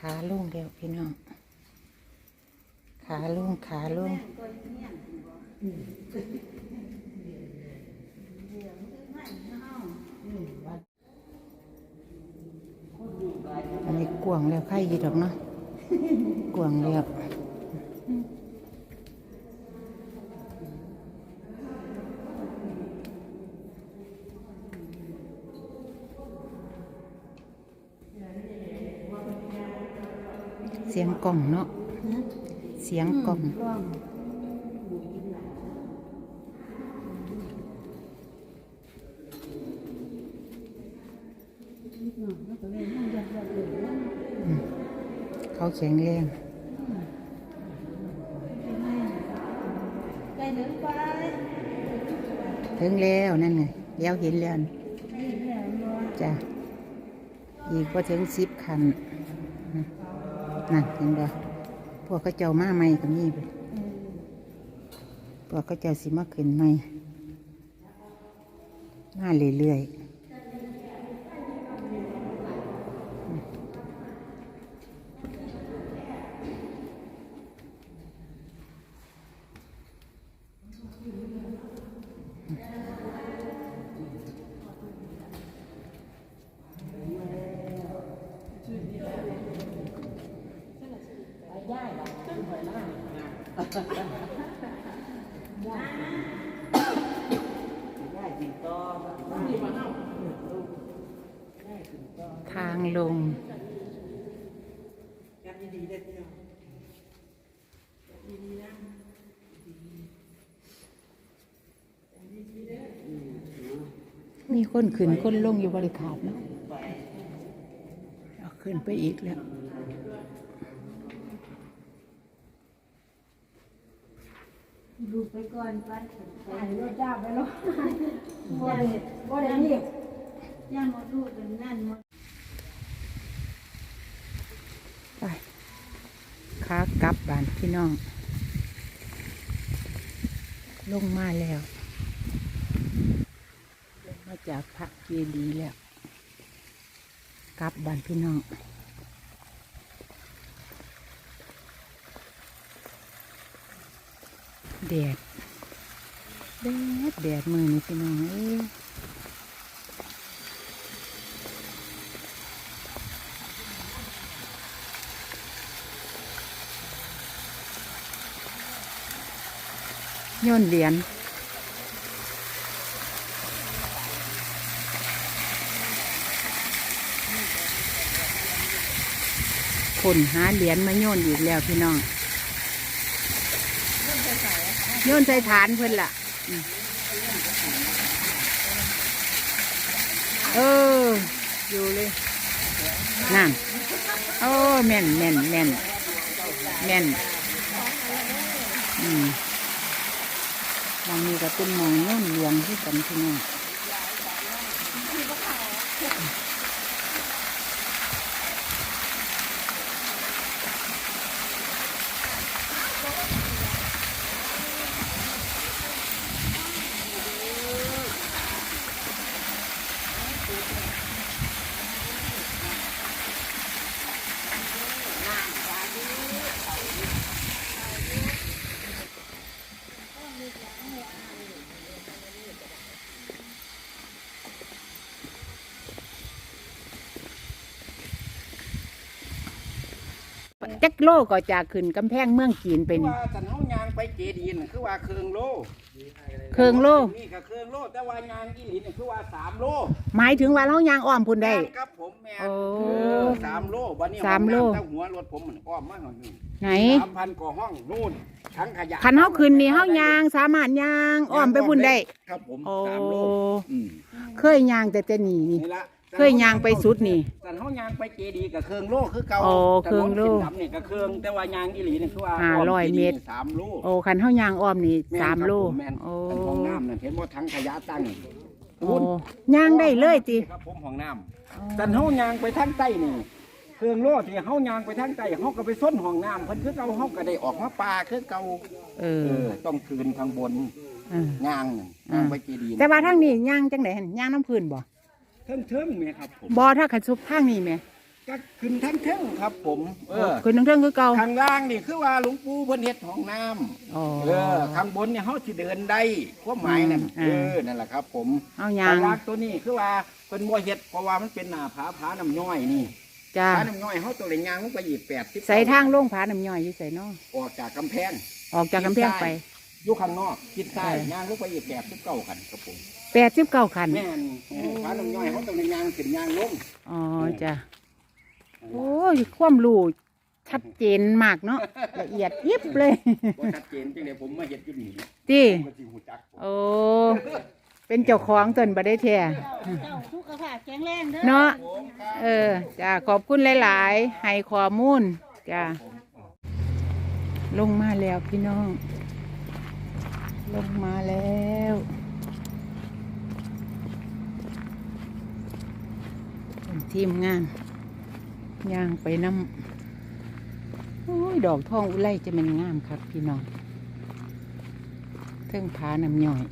ขาลุ่งเดียวพี่น้อง ขาลุ่งขาลุ่งอันนี้กวงแล้วไข่ยีดอกเนาะกวงแล้วเสียงกล่องเนาะเสียงกล่องเขาแข็งแรงถึงแล้วนั่นไงเดี๋ยวเห็นแล้วจ้ะอีกพอถึงสิบคันอ นั่นเห็นบ่พวกเขาเจ้ามาใหม่ก็มีไปพวกเขาเจ้าสิมาขึ้นใหม่มาเรื่อยๆ ทางลงมีคนขึ้นคนลงอยู่บริขาดนะเอาขึ้นไปอีกแล้ว ดูไปก่อนไปไปรถจ้าไปรถบ่ได้บ่ได้รีบย่างมดูกันนั่นหมดไปขากลับบ้านพี่น้อง ลงมาแล้วมาจากพระเจดีย์แล้วกลับบ้านพี่น้อง ดดแดดแดดมือนี่พี่น้องเอ้ยโย่นเหรียญคนหาเหรียญมาโยนอีกแล้วพี่น้อง โยนใส่ฐานเพิ่นล่ะ เออ อยู่เลย นั่น โอ้แม่นแม่นแม่นแม่นอืมมองนี้ก็เป็นมองโย่นเหรียญที่กันพี่น้ จักโลก็จะขึ้นกำแพงเมืองจีนไปคือนี่ ว่าสันเฮายางไปเจดีย์น่ะคือว่าเครื่องโลเครื่องโล นี่ก็เครื่องโลแต่ว่ายางอีหลีนี่คือว่าสามโลหมายถึงว่าเรายางอ้อมพุ่นได้แม่นครับผมแม่นโอ้เออสามโลบัดนี้สามโล ห้องน้ำตั้งหัวรถผมมันอ้อมมาหน่อยหนึงไหนสามพันกว่าห้องนู่นทั้งขยะคันเฮาขึ้นนี่เฮายางสามารถยางอ้อมไปพุ่นได้ ครับผมโอ้สามโลอืมเคยยางแต่แต่นี่นี่นี่ละ เคยย่างไปสุดนี่สันเฮายางไปเจดีย์กับเครื่องโลคือเก่าโอ้เครื่องโลถนนส้นดำนี่ก็เครื่องแต่ว่ายางอีหลีนี่คือว่าห้าร้อยจดีเมตรนี่สามโลโอ้คันเฮายางอ้อมนี่แม่นสามครับโลผแม่นโอ้เป็นห้องน้ำนั่นเห็นว่าทั้งขยะตั้งโอ้ยางได้เลยติครับผมห้องน้ำสันเฮายางไปทางใต้นี่ เครื่องโล่ที่เฮายางไปทางใต้เฮาก็ไปส้นห้องน้ำเพิ่นคือเก่าเฮาก็ได้ออกมาป่าคือเก่าเอเอออต้องคืนทางบนเออยางนั่นยางไปเจดีย์แต่ว่าทางนี้ยางจังได๋หั่นยางน้ำพื้นบ่ เทิงเทิงๆแม่ครับผมบ่ถ้าขันซุบทางนี้แหม่ก็ขึ้นทั้งเทิงครับ ผมเออขึ้นทั้งเรื่องคือเก่าข้างล่างนี่คือว่าหลวงปู่เพิ่นเฮ็ดห้องน้ำอ๋อ เออข้างบนเนี่ยเฮาสิเดินได้ความหมายนั่นอืเอมอนั่นแหละครับ ผมเอายางข้างล่างตัวนี้คือว่าเพิ่นบ่เฮ็ดเพราะว่ามันเป็นหน้าผาผาน้ำย่อยนี่จ้าผาน้ำย่อยเฮาต้องได้ย่างลงไปอีก80ใส่ทางลงผาน้ำย่อยอยู่ใส่เนาะออกจากกำแพง ออกจากกำแพงไป อยู่ข้างนอกคิดซ้ายเออ ย่างลงไปอีก89คันครับผม แปดสิบเก้าคัน แม่นผาน้ำย่อยเฮาต้องได้ย่างขึ้นย่างลงอ๋อจ้ะ โอ้ย ความรู้ชัดเจนมากเนาะ ละเอียดยิบเลยบ่ชัดเจนจังได๋ผมมาเฮ็ดอยู่นี่จีก็สิฮู้จักโอ้ เป็นเจ้าของตนบ่ได้แท้ เจ้าสุขภาพแข็งแรงเด้อเนาะ เออจ้าขอบคุณหลาย ๆ ให้ข้อมูลจ้าลงมาแล้วพี่น้อง ลงมาแล้วเป็น ทีมงานย่างไปน้ำโอ้ยดอกทองอุไรจะเป็นงามครับพี่น้องเทิงผาน้ำย่อย